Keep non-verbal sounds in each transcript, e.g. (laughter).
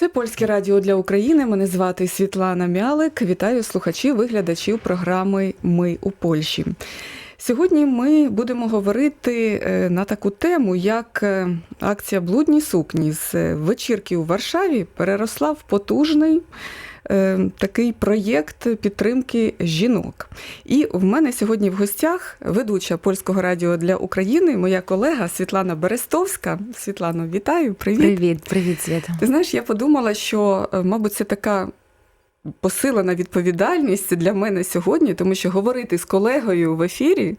Це польське радіо для України. Мене звати Світлана Мялик. Вітаю слухачів, виглядачів програми Ми у Польщі. Сьогодні ми будемо говорити е, на таку тему, як е, акція Блудні сукні з е, вечірки у Варшаві переросла в потужний такий проєкт підтримки жінок. І в мене сьогодні в гостях ведуча польського радіо для України, моя колега Світлана Берестовська. Світлано, вітаю, привіт. Привіт, привіт, Свята. Ти знаєш, я подумала, що, е, мабуть, це така посилена відповідальність для мене сьогодні, тому що говорити з колегою в ефірі,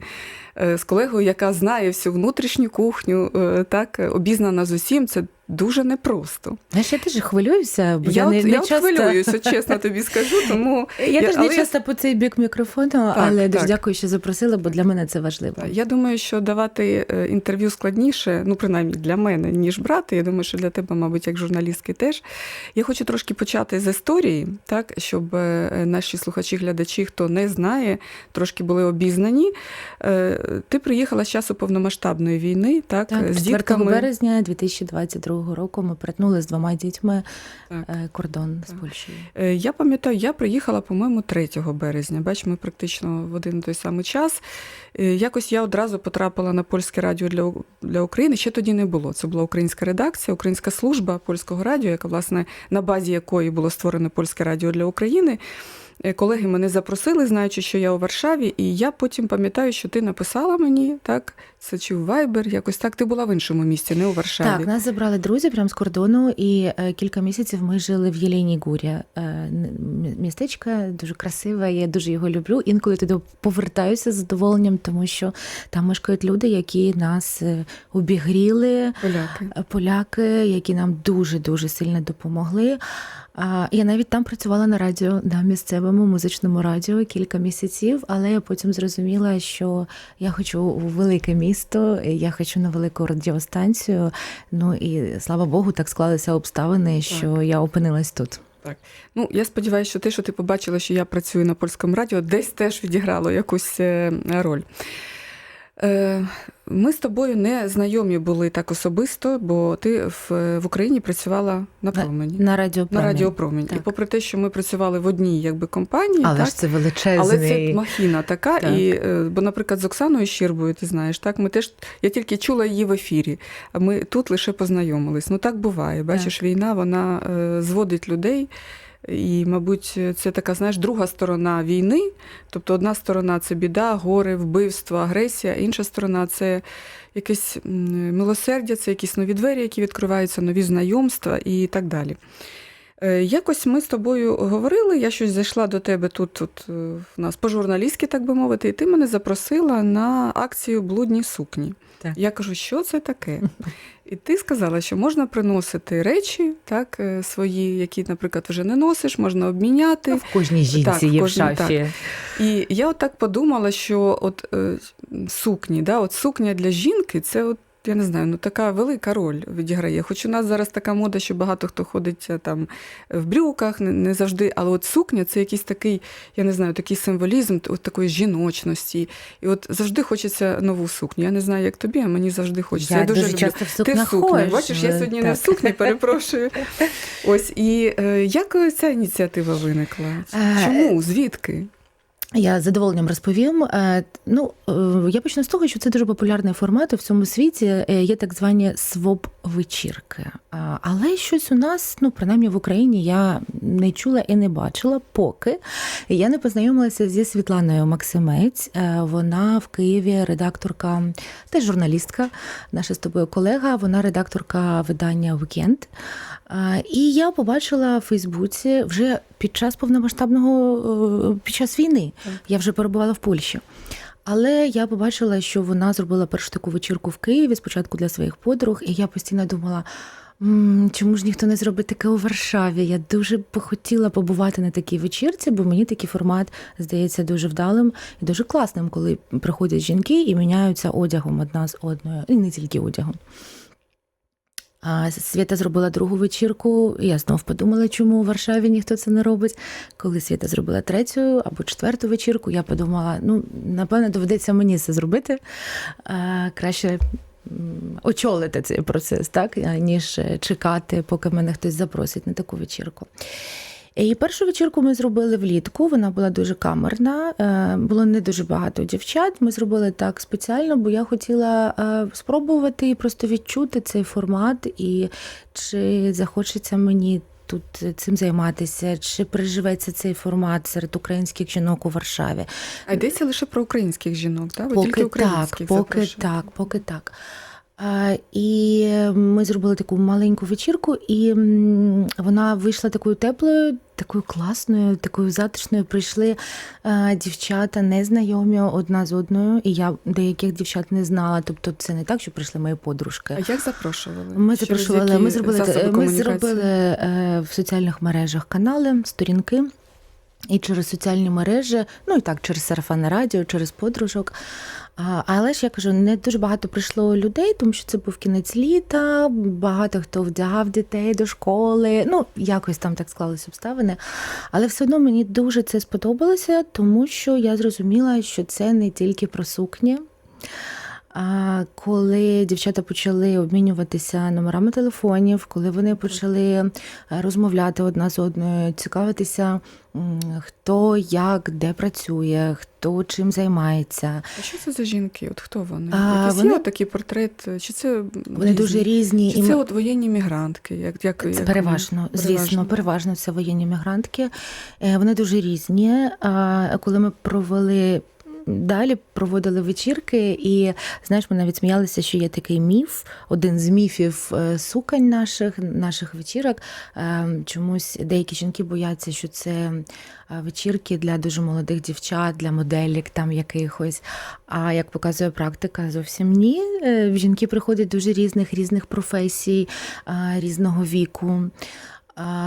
е, з колегою, яка знає всю внутрішню кухню, е, так, е, обізнана з усім, це дуже непросто. Знаєш, я теж хвилююся, бо я, Я, не, от, не я от часто... хвилююся, чесно тобі скажу, тому Я, Я- теж але не я- часто по цей бік мікрофону, але дуже дякую, що запросила, бо для мене це важливо. я думаю, що давати е, інтерв'ю складніше, ну принаймні для мене, ніж брати. Я думаю, що для тебе, мабуть, як журналістки теж. Я хочу трошки почати з історії, так, щоб е, наші слухачі, глядачі, хто не знає, трошки були обізнані. Е, Ти приїхала з часу повномасштабної війни, так, Так, з 4 дітками. березня 2022 року ми перетнули з двома дітьми Так. е, кордон з Польщею. Е, Я пам'ятаю, я приїхала, по-моєму, 3 березня. Бач, ми практично в один і той самий час. Е, Якось я одразу потрапила на польське радіо для, для України. Ще тоді не було. Це була українська редакція, українська служба польського радіо, яка, власне, на базі якої було створено польське радіо для України. Е, Колеги мене запросили, знаючи, що я у Варшаві, і я потім пам'ятаю, що ти написала мені, так, це чи в Viber, якось так. Ти була в іншому місці, не у Варшаві. Так, нас забрали друзі прямо з кордону, і е, кілька місяців ми жили в Єлейній Гурі. Е, містечко дуже красиве, я дуже його люблю. Інколи туди повертаюся з задоволенням, тому що там мешкають люди, які нас обігріли, Поляки. поляки, які нам дуже дуже сильно допомогли. Я навіть там працювала на радіо на місцевому музичному радіо кілька місяців, але я потім зрозуміла, що я хочу у велике місто, я хочу на велику радіостанцію. Ну і слава Богу, так склалися обставини, що я опинилась тут. Ну, я сподіваюся, що те, що ти побачила, що я працюю на польському радіо, десь теж відіграло якусь е, роль. Е, Ми з тобою не знайомі були так особисто, бо ти в, в Україні працювала на промені. На На Радіо Промінь. Так. І попри те, що ми працювали в одній якби, компанії, Але так, ж це величезний. але це махіна така. Так. І, е, бо, наприклад, з Оксаною Щербою, ти знаєш, так, ми теж, я тільки чула її в ефірі, а ми тут лише познайомились. Ну так буває. Бачиш, війна вона е, зводить людей. І, мабуть, це така, знаєш, друга сторона війни. Тобто одна сторона це біда, горе, вбивство, агресія, інша сторона це якесь милосердя, це якісь нові двері, які відкриваються, нові знайомства і так далі. Е, Якось ми з тобою говорили, я щось зайшла до тебе тут, тут е, в нас по-журналістськи, так би мовити, і ти мене запросила на акцію Блудні сукні. Так. Я кажу, що це таке? І ти сказала, що можна приносити речі, так, е, свої, які, наприклад, вже не носиш, можна обміняти. в кожній жінці Так, є в кожній, шафі. І я от так подумала, що от е, сукні, да, от сукня для жінки це от. Я не знаю, ну така велика роль відіграє. Хоч у нас зараз така мода, що багато хто ходить е, там в брюках, не, не завжди. Але от сукня це якийсь такий, я не знаю, такий символізм от такої жіночності. І от завжди хочеться нову сукню. Я не знаю, як тобі, а мені завжди хочеться. Я дуже люблю. часто в Ти в сукнях сукні. Бачиш, я сьогодні не в сукні, перепрошую. (laughs) Ось і е, як ця ініціатива виникла? Е, Чому? Звідки? Я з задоволенням розповім. Е, Ну, е, я почну з того, що це дуже популярний формат. у всьому світі е, є так звані своп-вечірки. Але щось у нас, ну принаймні в Україні, я не чула і не бачила, поки я не познайомилася зі Світланою Максимець. Е, Вона в Києві редакторка, теж журналістка, наша з тобою колега. Вона редакторка видання Вікенд. І я побачила в Фейсбуці вже під час повномасштабного е, під час війни. Я вже перебувала в Польщі. Але я побачила, що вона зробила першу таку вечірку в Києві спочатку для своїх подруг, і я постійно думала. «М, Чому ж ніхто не зробить таке у Варшаві? Я дуже б хотіла побувати на такій вечірці, бо мені такий формат здається дуже вдалим і дуже класним, коли приходять жінки і міняються одягом одна з одною, і не тільки одягом. А Свята зробила другу вечірку. і Я знов подумала, чому у Варшаві ніхто це не робить. Коли Свята зробила третю або четверту вечірку, я подумала, ну напевно, доведеться мені це зробити. А, Краще очолити цей процес, так, ніж чекати, поки мене хтось запросить на таку вечірку. І першу вечірку ми зробили влітку. Вона була дуже камерна. е, Було не дуже багато дівчат. Ми зробили так спеціально, бо я хотіла е, спробувати і просто відчути цей формат, і чи захочеться мені тут цим займатися, чи приживеться цей формат серед українських жінок у Варшаві. А йдеться лише про українських жінок, так? Поки тільки так, поки запрошуєте. так, поки так. І ми зробили таку маленьку вечірку, і вона вийшла такою теплою, такою класною, такою затишною. Прийшли дівчата незнайомі одна з одною, і я деяких дівчат не знала. Тобто, це не так, що прийшли мої подружки. А як запрошували? Ми запрошували, ми зробили ми зробили е, в соціальних мережах канали, сторінки. І через соціальні мережі, ну і так, через сарафанне радіо, через подружок. Але ж я кажу, не дуже багато прийшло людей, тому що це був кінець літа, багато хто вдягав дітей до школи. Ну, якось там так склалися обставини. Але все одно мені дуже це сподобалося, тому що я зрозуміла, що це не тільки про сукні. А коли дівчата почали обмінюватися номерами телефонів, коли вони почали е, розмовляти одна з одною, цікавитися, хто як, де працює, хто чим займається. А що це за жінки? От хто вони? А, Якийсь вони- такий портрет? Чи це Вони дуже різні. Чи і це от воєнні мігрантки? Як, як, Це як переважно, вони? звісно, переважно це воєнні мігрантки. Е, Вони дуже різні. Коли ми провели. Далі проводили вечірки, і знаєш, ми навіть сміялися, що є такий міф, один з міфів е, суконь наших, наших вечірок. Е, Чомусь деякі жінки бояться, що це е, вечірки для дуже молодих дівчат, для моделік там якихось. А як показує практика, зовсім ні. Жінки приходять дуже різних різних професій, різного віку.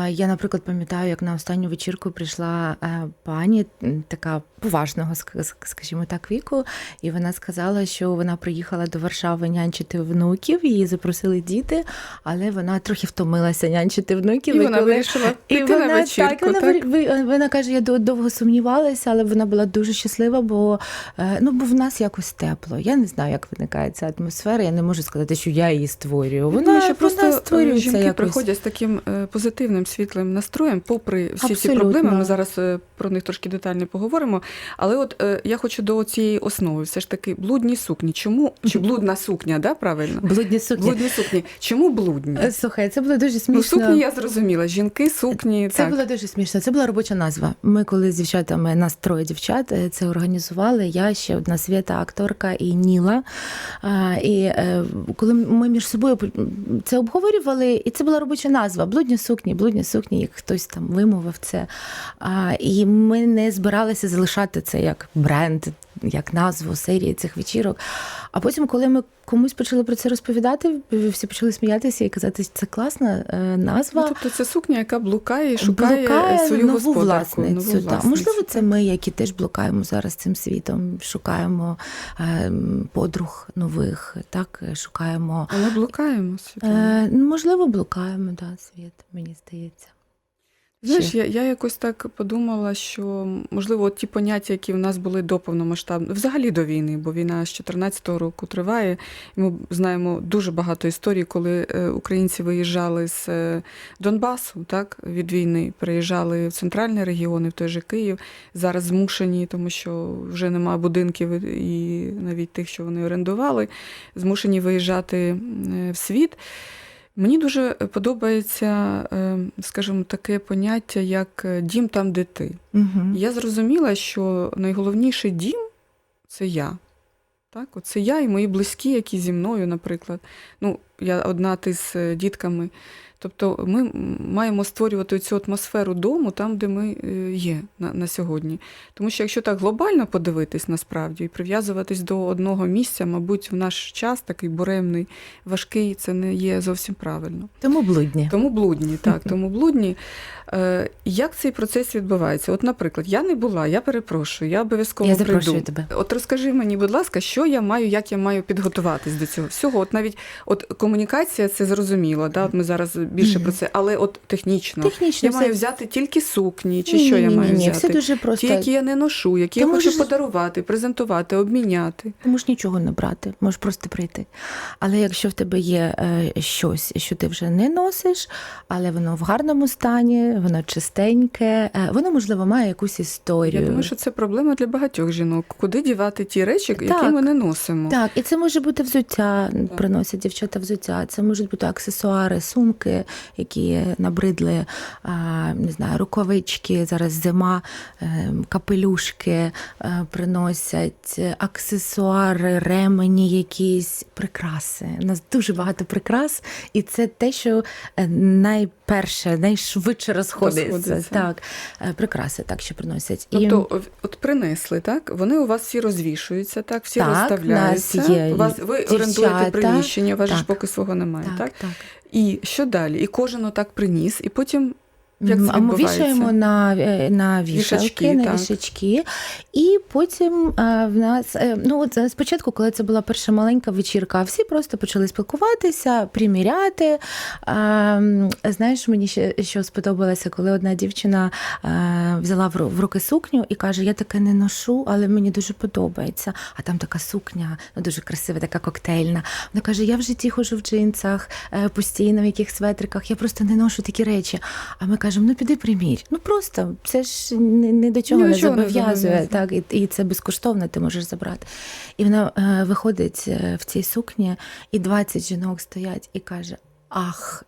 Я, наприклад, пам'ятаю, як на останню вечірку прийшла пані така поважного, ск- ск- скажімо так, віку, і вона сказала, що вона приїхала до Варшави нянчити внуків, її запросили діти, але вона трохи втомилася нянчити внуків. І вона коли- вирішила і піти вона, на вечірку, так, так? ви- вона каже, я дов- довго сумнівалася, але вона була дуже щаслива, бо, е, ну, бо в нас якось тепло. Я не знаю, як виникає ця атмосфера. Я не можу сказати, що я її створюю. Вона, Тому що просто е, створюється жінки якось. приходять з таким е, позитивним світлим настроєм, попри всі ці проблеми. Ми зараз про них трошки детально поговоримо. Але от е, я хочу до цієї основи, все ж таки, блудні сукні. Чому чи блудна сукня, да, правильно? Блудні сукні. Блудні сукні. Чому блудні? Е, Слухай, це було дуже Ну, смішно. сукні я зрозуміла. Жінки, сукні. Це так. було дуже смішно. Це була робоча назва. Ми коли з дівчатами, нас троє дівчат, е, це організували. Я ще одна свята, акторка і Ніла. А, І е, коли ми між собою це обговорювали, і це була робоча назва блудні сукні, блудні сукні, як хтось там вимовив це. А, І ми не збиралися залишати це як бренд, як назву серії цих вечірок. А потім, коли ми комусь почали про це розповідати, всі почали сміятися і казати, що це класна е, назва. Ну, тобто це сукня, яка блукає і шукає, Блукає свою нову господарку. власницю. нову та. Можливо, це ми, які теж блукаємо зараз цим світом, шукаємо е, подруг нових, так шукаємо. Але блукаємо Світлана. Е, можливо, блукаємо, да, світ, мені здається. Знаєш, я, я якось так подумала, що можливо от ті поняття, які в нас були до повномасштабної, взагалі до війни, бо війна з 2014 року триває. І ми знаємо дуже багато історій, коли е, українці виїжджали з е, Донбасу, так від війни, переїжджали в центральні регіони, в той же Київ. Зараз змушені, тому що вже немає будинків і навіть тих, що вони орендували, змушені виїжджати е, в світ. Мені дуже подобається, е, скажімо, таке поняття, як е, дім там, де ти. Угу. Я зрозуміла, що найголовніший дім це я. Так, от це я і мої близькі, які зі мною, наприклад. Ну, я одна ти з е, дітками. Тобто ми маємо створювати цю атмосферу дому там, де ми е, є на, на сьогодні. Тому що якщо так глобально подивитись насправді і прив'язуватись до одного місця, мабуть, в наш час такий буремний, важкий, це не є зовсім правильно. Тому блудні. Тому блудні, (laughs) так, тому блудні. Е, як цей процес відбувається? От, наприклад, я не була, я перепрошую, я обов'язково Я прийду. тебе. От розкажи мені, будь ласка, що я маю, як я маю підготуватись до цього всього. От навіть от комунікація це зрозуміло. Да? От ми зараз більше про це, але от технічно. Технічно Я маю взяти тільки сукні, чи Ні, що ні, я ні, маю ні, взяти? Все дуже просто. Ті, які я не ношу, які Ти я хочу подарувати, презентувати, обміняти. Ти можеш нічого не брати, можеш просто прийти. Але якщо в тебе є е, щось, що ти вже не носиш, але воно в гарному стані, воно чистеньке, е, воно, можливо, має якусь історію. Я думаю, що це проблема для багатьох жінок. Куди дівати ті речі, які Так. ми не носимо? Так, і це може бути взуття, приносять дівчата взуття. Це можуть бути аксесуари, сумки, які набридли, не знаю, рукавички, зараз зима, е, капелюшки е, приносять, е, аксесуари, ремені, якісь прикраси. У нас дуже багато прикрас, і це те, що е, найперше, найшвидше розходиться. Розходиться. Так, е, прикраси так, що приносять. Тобто, от- от принесли, так? Вони у вас всі розвішуються, так, всі Так, розставляються. нас є у вас, ви дівчата. орендуєте приміщення, у вас же ж поки свого немає, так? так, так. І що далі? І кожен отак приніс, і потім Як це ми вішаємо на, е, на Вішачки, на вішачки. І потім е, в нас е, ну от спочатку, коли це була перша маленька вечірка, всі просто почали спілкуватися, приміряти. Е, Знаєш, мені ще що сподобалося, коли одна дівчина взяла в руки сукню і каже: Я таке не ношу, але мені дуже подобається. А там така сукня, ну дуже красива, така коктейльна. Вона каже: Я в житті ходжу в джинсах, постійно в яких светриках, я просто не ношу такі речі. А ми кажемо, ну піди примірь. Ну просто це ж ні, ні до чого не не зобов'язує. зобов'язує. Так, і, і це безкоштовно, ти можеш забрати. І вона е, виходить е, в цій сукні, і 20 жінок стоять і каже: Ах.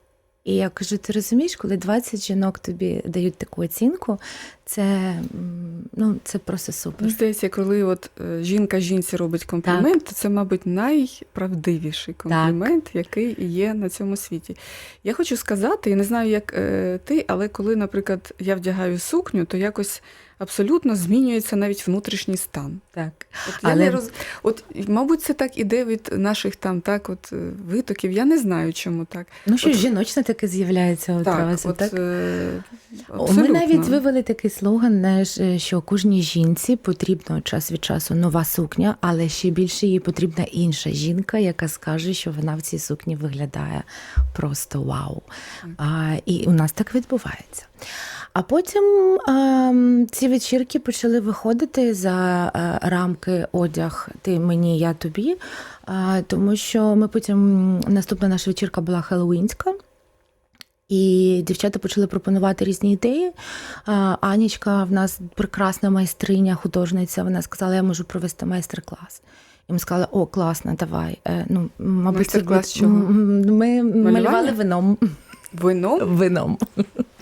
І я кажу: ти розумієш, коли 20 жінок тобі дають таку оцінку, це, ну, це просто супер. Мені здається, коли от е, жінка жінці робить комплімент, то це, мабуть, найправдивіший комплімент, який є на цьому світі. Я хочу сказати, я не знаю, як е, ти, але коли, наприклад, я вдягаю сукню, то якось абсолютно змінюється навіть внутрішній стан. Так. От я Але- не роз... От, мабуть, це так іде від наших там так, от е, витоків. Я не знаю, чому так. Ну, що От- жіночне таке з'являється одразу. от, так? е, Ми навіть вивели такий слоган, е, що кожній жінці потрібно час від часу нова сукня, але ще більше їй потрібна інша жінка, яка скаже, що вона в цій сукні виглядає просто вау. А, і у нас так відбувається. А потім ем, ці вечірки почали виходити за е, рамки одяг ти мені, я тобі. Е, тому що ми потім наступна наша вечірка була хеллоуінська. І дівчата почали пропонувати різні ідеї. Анічка в нас прекрасна майстриня, художниця. Вона сказала, я можу провести майстер-клас. І ми сказали, о, класно, давай. Е, ну, мабуть, Майстер-клас чого? Ми малювали вином. Вино? вином.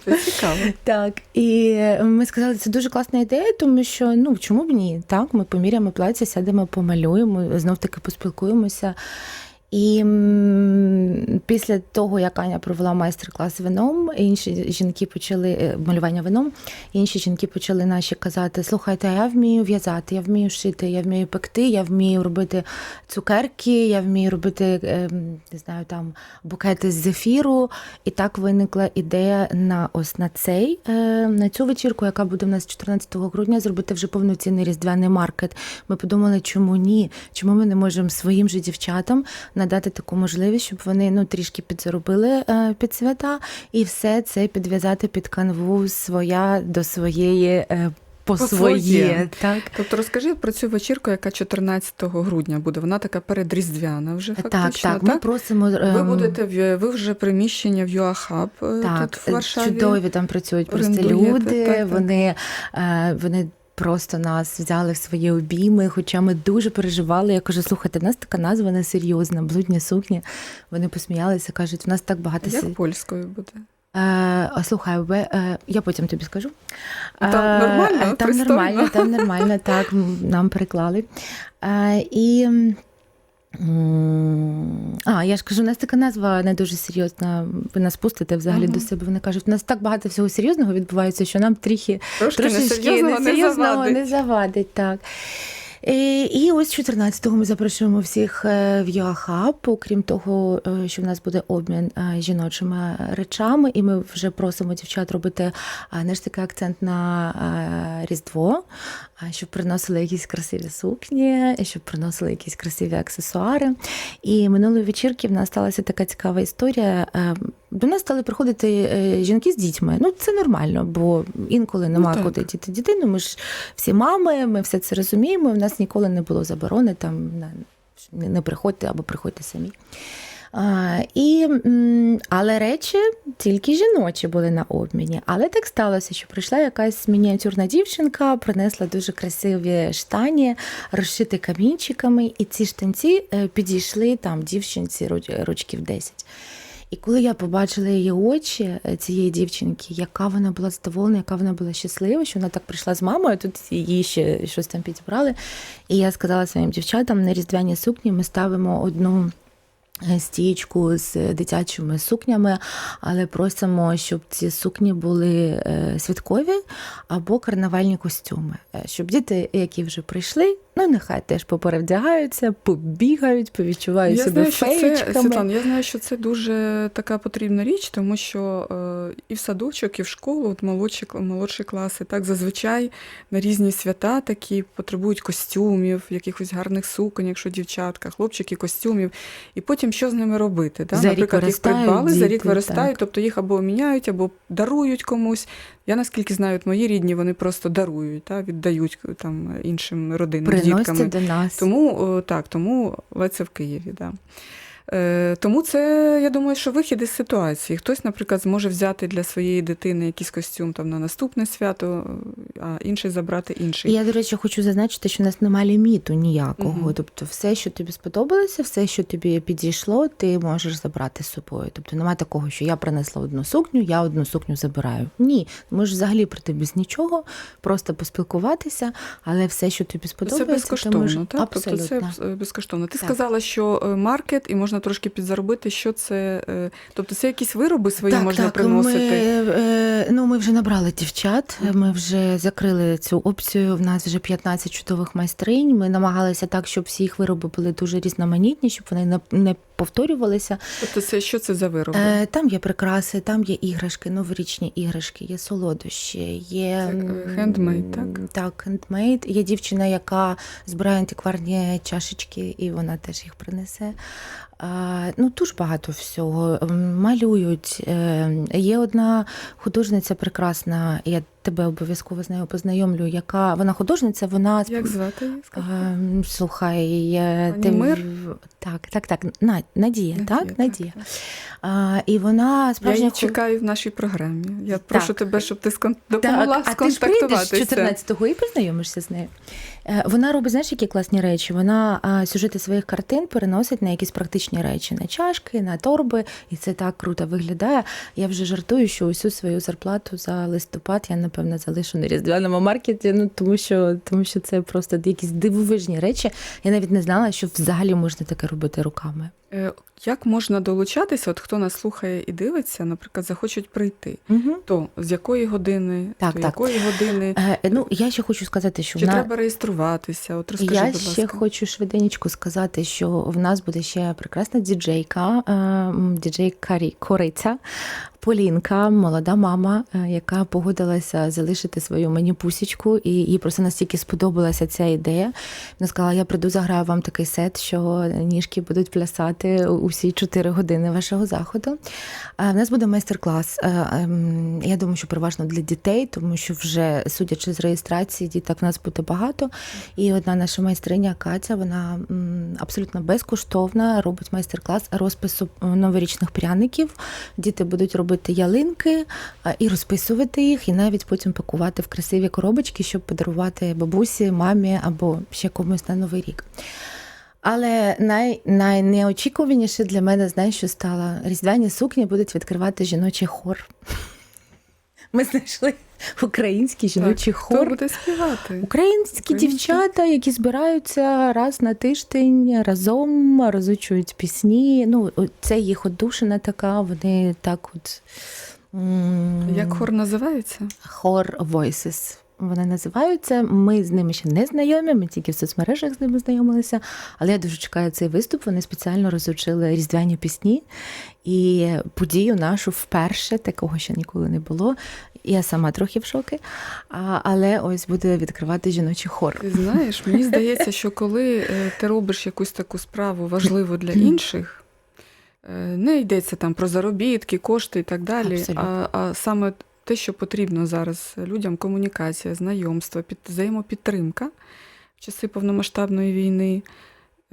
Це цікаво. Так, і ми сказали, це дуже класна ідея, тому що ну чому б ні? Так, ми поміряємо плаття, сядемо, помалюємо, знов таки поспілкуємося. І після того, як Аня провела майстер-клас вином, інші жінки почали е, малювання вином, інші жінки почали наші казати: слухайте, я вмію в'язати, я вмію шити, я вмію пекти, я вмію робити цукерки, я вмію робити е, не знаю, там букети з зефіру. І так виникла ідея на ось на цей е, на цю вечірку, яка буде в нас 14 грудня, зробити вже повноцінний різдвяний маркет. Ми подумали, чому ні? Чому ми не можемо своїм же дівчатам надати таку можливість, щоб вони ну трішки підзаробили е, під свята, і все це підв'язати під канву своя до своєї. е, По По своє, своє. так. Тобто розкажи про цю вечірку, яка 14 грудня буде. Вона така передріздвяна вже Так, фактично. так, ми просимо Ви ем, будете в ви вже приміщення в ЮАХАБ Так, тут в Варшаві. чудові там працюють просто люди. так, так. Вони, е, вони просто нас взяли в свої обійми, хоча ми дуже переживали. Я кажу, слухайте, у нас така назва несерйозна, блудні сукні. Вони посміялися, кажуть, у нас так багато Як сі- польською буде? Е, а, слухай, ви, е, я потім тобі скажу. Там Е, нормально, Там пристойно? нормально, там нормально, так, нам переклали. І. А, я ж кажу, у нас така назва не дуже серйозна. Ви нас пустите взагалі Ага. до себе. Вони кажуть, у нас так багато всього серйозного відбувається, що нам тріхи Трошки трошечки несерйозного не завадить. не завадить. Так. І, і ось 14-го ми запрошуємо всіх е, в ЮАХАБ. Окрім того, е, що в нас буде обмін е, жіночими речами, і ми вже просимо дівчат робити е, знаєш, такий акцент на е, Різдво, е, щоб приносили якісь красиві сукні, щоб приносили якісь красиві аксесуари. І минулої вечірки в нас сталася така цікава історія. До нас стали приходити е, жінки з дітьми. Ну, це нормально, бо інколи немає так. куди діти дитину. Ми ж всі мами, ми все це розуміємо. В нас ніколи не було заборони там не приходьте або приходьте самі. А, і, але речі тільки жіночі були на обміні. Але так сталося, що прийшла якась мініатюрна дівчинка, принесла дуже красиві штані, розшиті камінчиками, і ці штанці е, підійшли там дівчинці рочків 10. І коли я побачила її очі е, цієї дівчинки, яка вона була задоволена, яка вона була щаслива, що вона так прийшла з мамою, тут її ще щось там підібрали. І я сказала своїм дівчатам на різдвяні сукні ми ставимо одну. е, Стічку з дитячими сукнями, але просимо, щоб ці сукні були е, святкові або карнавальні костюми. Щоб діти, які вже прийшли, ну нехай теж поперевдягаються, побігають, повідчувають Я себе знаю, що це феєчками. Світлана, я знаю, що це дуже така потрібна річ, тому що е, і в садочок, і в школу, от молодші, молодші класи, так зазвичай на різні свята такі потребують костюмів, якихось гарних суконь, якщо дівчатка, хлопчики, костюмів. І потім що з ними робити? Да? За рік Наприклад, їх придбали, за рік виростають, так. тобто їх або міняють, або дарують комусь. Я наскільки знаю, от мої рідні вони просто дарують, та, віддають там іншим родинам, дітками. До нас. Тому так, тому але це в Києві. Да. Е, тому це, я думаю, що вихід із ситуації. Хтось, наприклад, зможе взяти для своєї дитини якийсь костюм там на наступне свято, а інший забрати інший. Я, до речі, хочу зазначити, що в нас немає ліміту ніякого. Мгм. Тобто, все, що тобі сподобалося, все, що тобі підійшло, ти можеш забрати з собою. Тобто немає такого, що я принесла одну сукню, я одну сукню забираю. Ні, ти можеш взагалі прийти без нічого, просто поспілкуватися, але все, що тобі Це безкоштовно, ти можеш... так? Абсолютно. Тобто це е, безкоштовно. Ти Так. сказала, що е, маркет і можна трошки підзаробити. Що це? е, Тобто це якісь вироби свої можна приносити. Ми, е, ну, ми вже набрали дівчат, ми вже закрили цю опцію. В нас вже 15 чудових майстринь. Ми намагалися так, щоб всі їх вироби були дуже різноманітні, щоб вони не повторювалися. Тобто це що це за вироби? Е, там є прикраси, там є іграшки, новорічні іграшки, є солодощі, є хендмейд, так? Так, хендмейд. Є дівчина, яка збирає антикварні чашечки, і вона теж їх принесе. Ну, дуже багато всього. Малюють. Е, Є одна художниця прекрасна, я тебе обов'язково з нею познайомлю, яка вона художниця, вона Як звати її? Ем, Слухай, е, ти Мир? так, так, так, На- Надія, Надія, так, так, Надія. так. А, і вона Я її чекаю в нашій програмі. Я прошу тебе, щоб ти скон... Так, сконтактуватися. а ти ж прийдеш 14-го і познайомишся з нею. Е, Вона робить, знаєш, які класні речі. Вона сюжети своїх картин переносить на якісь практичні речі, на чашки, на торби, і це так круто виглядає. Я вже жартую, що усю свою зарплату за листопад я напевно залишу на різдвяному маркеті. Ну тому що тому що це просто якісь дивовижні речі. Я навіть не знала, що взагалі можна таке робити руками. Е, Як можна долучатися? От хто нас слухає і дивиться, наприклад, захочуть прийти. Угу. То з якої години, Так, до так. якої години, Е, ну я ще хочу сказати, що чи в на... треба реєструватися? От розкажи, Я будь ще хочу швиденько сказати, що в нас буде ще прекрасна діджейка, е, діджей Карі Кориця, Полінка, молода мама, е, яка погодилася залишити свою маніпусічку, і їй просто настільки сподобалася ця ідея. Вона сказала: я прийду, заграю вам такий сет, що ніжки будуть плясати усі 4 години вашого заходу. В нас буде майстер-клас. Ем, Я думаю, що переважно для дітей, тому що вже судячи з реєстрації, діток в нас буде багато. І одна наша майстриня Катя, вона абсолютно безкоштовна, робить майстер-клас розпису е, новорічних пряників. Діти будуть робити ялинки і розписувати їх, і навіть потім пакувати в красиві коробочки, щоб подарувати бабусі, мамі або ще комусь на новий рік. Але най, найнеочікуваніше для мене, знаєш, що стало? Різдвяні сукні будуть відкривати жіночий хор. Ми знайшли український жіночий так, хор. Хто буде співати? Українські Українські. дівчата, які збираються раз на тиждень разом розучують пісні. Ну, це їх одушина така, вони так от. Як хор називається? Хор Voices. Вони називаються. Ми з ними ще не знайомі, ми тільки в соцмережах з ними знайомилися. Але я дуже чекаю цей виступ. Вони спеціально розучили різдвяні пісні і подію нашу вперше, такого ще ніколи не було. Я сама трохи в шокі. А, але ось буде відкривати жіночий хор. Ти знаєш, мені здається, що коли е, ти робиш якусь таку справу важливу для інших, е, не йдеться там про заробітки, кошти і так далі, Абсолютно. а, а саме те, що потрібно зараз людям комунікація, знайомство, під, взаємопідтримка в часи повномасштабної війни.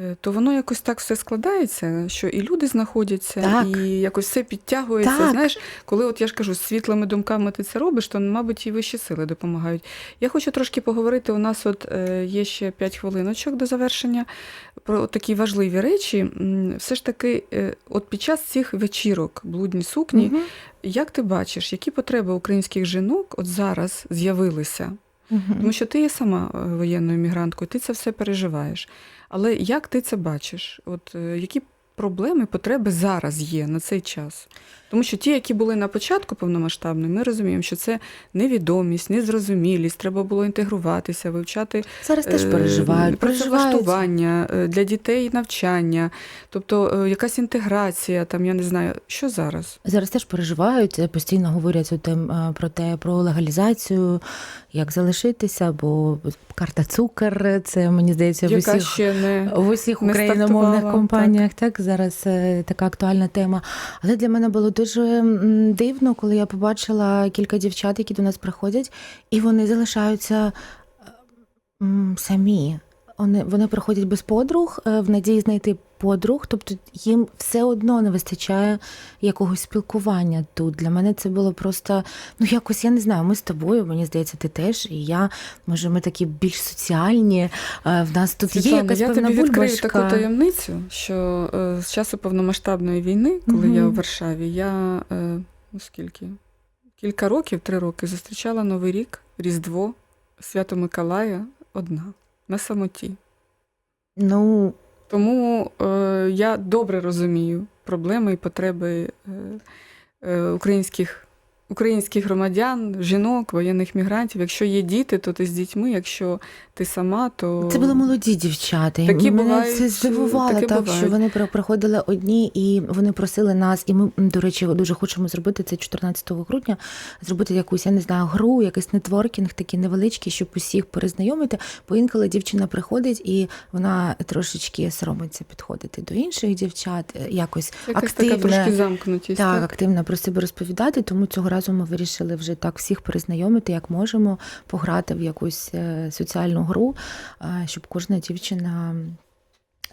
Е, То воно якось так все складається, що і люди знаходяться, Так. і якось все підтягується. Так. Знаєш, коли от я ж кажу, з світлими думками ти це робиш, то, мабуть, і вищі сили допомагають. Я хочу трошки поговорити. У нас от е, є ще 5 хвилиночок до завершення про такі важливі речі. Все ж таки, е, от під час цих вечірок блудні сукні, Мгм. як ти бачиш, які потреби українських жінок от зараз з'явилися? Мгм. Тому що ти є сама е, воєнною мігранткою, ти це все переживаєш. Але як ти це бачиш? От е, які проблеми, потреби зараз є на цей час? Тому що ті, які були на початку повномасштабної, ми розуміємо, що це невідомість, незрозумілість, треба було інтегруватися, вивчати Зараз теж е, переживають. працевлаштування е, для дітей навчання, тобто е, якась інтеграція, там я не знаю, що зараз. Зараз теж переживають, постійно говорять про те, про легалізацію, як залишитися, бо карта цукер, це мені здається в усіх, ще не в усіх україномовних компаніях. Так. зараз е, така актуальна тема. Але для мене було дуже м, дивно, коли я побачила кілька дівчат, які до нас приходять, і вони залишаються е, самі. Вони, вони приходять без подруг е, в надії знайти подруг, тобто їм все одно не вистачає якогось спілкування тут. Для мене це було просто, ну якось я не знаю, ми з тобою, мені здається, ти теж, і я, може, ми такі більш соціальні. е, В нас тут є якась я певна тобі відкрию бульбашка. таку таємницю, що е, з часу повномасштабної війни, коли я у Варшаві, я е, ну скільки? Кілька років, три роки, зустрічала Новий рік, Різдво, Свято Миколая одна на самоті. Ну, Тому е, я добре розумію проблеми і потреби е, е, українських, українських громадян, жінок, воєнних мігрантів. Якщо є діти, то ти з дітьми. Якщо ти сама, то Це були молоді дівчата. Такі мене бувають, це здивувало, так бувають. що вони при- приходили одні, і вони просили нас. І ми, до речі, дуже хочемо зробити це 14 грудня, зробити якусь, я не знаю, гру, якийсь нетворкінг, такий невеличкий, щоб усіх перезнайомити. Бо інколи дівчина приходить і вона трошечки соромиться підходити до інших дівчат, е, якось якась така трошки замкнутість. Так, активно про себе розповідати, тому цього разу ми вирішили вже так всіх перезнайомити, як можемо, пограти в якусь е, соціальну гру, е, щоб кожна дівчина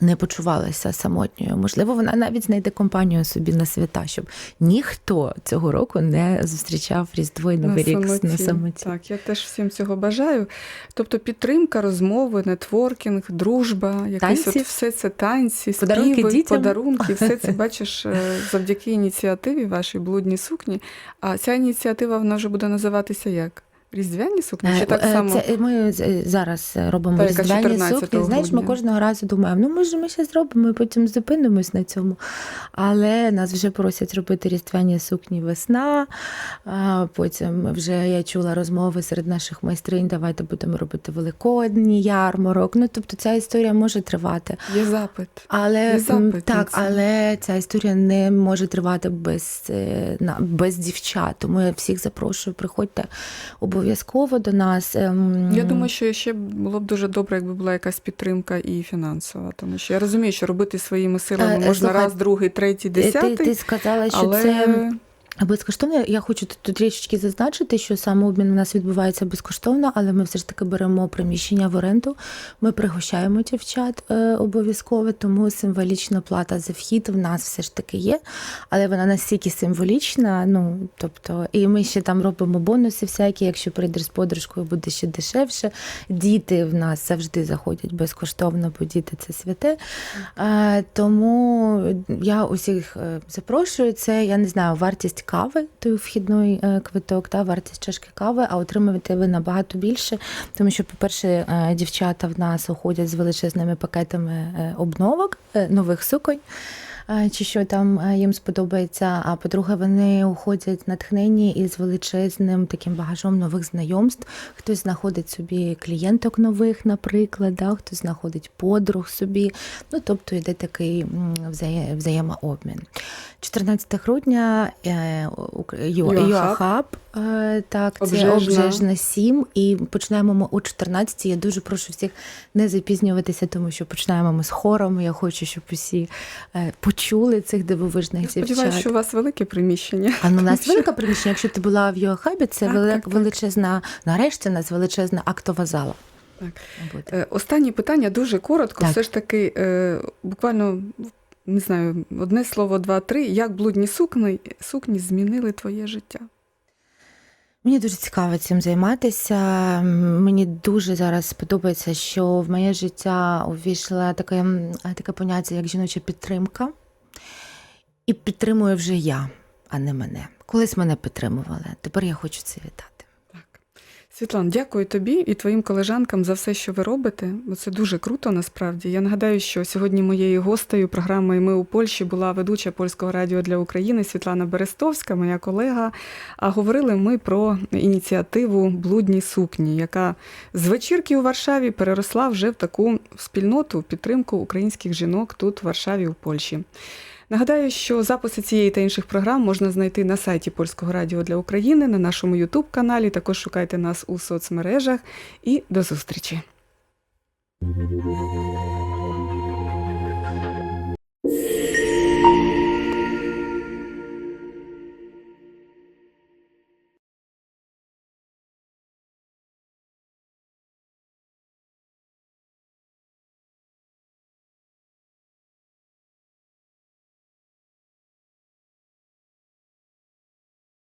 не почувалася самотньою. Можливо, вона навіть знайде компанію собі на свята, щоб ніхто цього року не зустрічав Різдво і Новий рік на самоті. Так, я теж всім цього бажаю. Тобто підтримка, розмови, нетворкінг, дружба, Танці. от все це танці, Подарунки співи, дітям. подарунки, все це (laughs) бачиш е, завдяки ініціативі вашій блудній сукні. А ця ініціатива вона вже буде називатися як? Різдвяні сукні? Чи так Е, само? Це ми зараз робимо Та, різдвяні сукні. Знаєш, ми кожного разу думаємо, ну може ми ще зробимо і потім зупинимось на цьому. Але нас вже просять робити різдвяні сукні весна. Потім вже я чула розмови серед наших майстринь, давайте будемо робити великодній ярмарок. Ну тобто ця історія може тривати. Є запит. Але Є запит так, але ця історія не може тривати без, е, без дівчат. Тому я всіх запрошую, приходьте обов'язково до нас. Ем, Я думаю, що ще було б дуже добре, якби була якась підтримка і фінансова, тому що я розумію, що робити своїми силами Е, можна слухай, раз, другий, третій, ти, десятий. ти, ти сказала, що але це безкоштовно. Я хочу тут, трішечки зазначити, що самообмін у нас відбувається безкоштовно, але ми все ж таки беремо приміщення в оренду. Ми пригощаємо дівчат е, обов'язково, тому символічна плата за вхід в нас все ж таки є. Але вона настільки символічна. Ну тобто, і ми ще там робимо бонуси всякі. Якщо прийдеш з подружкою, буде ще дешевше. Діти в нас завжди заходять безкоштовно, бо діти це святе. Е, тому я усіх е, запрошую. Це я не знаю, вартість кави, той вхідний е, квиток, та вартість чашки кави, а отримуєте ви набагато більше. Тому що, по-перше, е, дівчата в нас уходять з величезними пакетами е, обновок, нових суконь. Е, чи що там е, їм сподобається. А по-друге, вони уходять натхнені із величезним таким багажом нових знайомств. Хтось знаходить собі клієнток нових, наприклад, да, хтось знаходить подруг собі. Ну тобто йде такий взає- взаємообмін. 14 грудня е, Юахаб. Е, так, це Обжежна. обжежна 7, і починаємо ми о 14. Я дуже прошу всіх не запізнюватися, тому що починаємо ми з хором. Я хочу, щоб усі е, почули цих дивовижних Я сподіваюся, що у вас велике приміщення. А ну, у нас велике приміщення. Якщо ти була в Юахабі, це Так, велик- так, так. величезна, нарешті у нас величезна актова зала. Так. Е, Останнє питання дуже коротко. Так. Все ж таки, е, буквально не знаю, одне слово, два-три. Як блудні сукні, сукні змінили твоє життя? Мені дуже цікаво цим займатися. Мені дуже зараз подобається, що в моє життя увійшло таке, таке поняття, як жіноча підтримка. І підтримую вже я, а не мене. Колись мене підтримували. Тепер я хочу це вітати. Так. Світлан, дякую тобі і твоїм колежанкам за все, що ви робите. Бо це дуже круто насправді. Я нагадаю, що сьогодні моєю гостею програми Ми у Польщі була ведуча польського радіо для України Світлана Берестовська, моя колега. А говорили ми про ініціативу Блудні сукні, яка з вечірки у Варшаві переросла вже в таку спільноту підтримку українських жінок тут, в Варшаві, у Польщі. Нагадаю, що записи цієї та інших програм можна знайти на сайті Польського радіо для України, на нашому Ютуб-каналі. Також шукайте нас у соцмережах і до зустрічі. you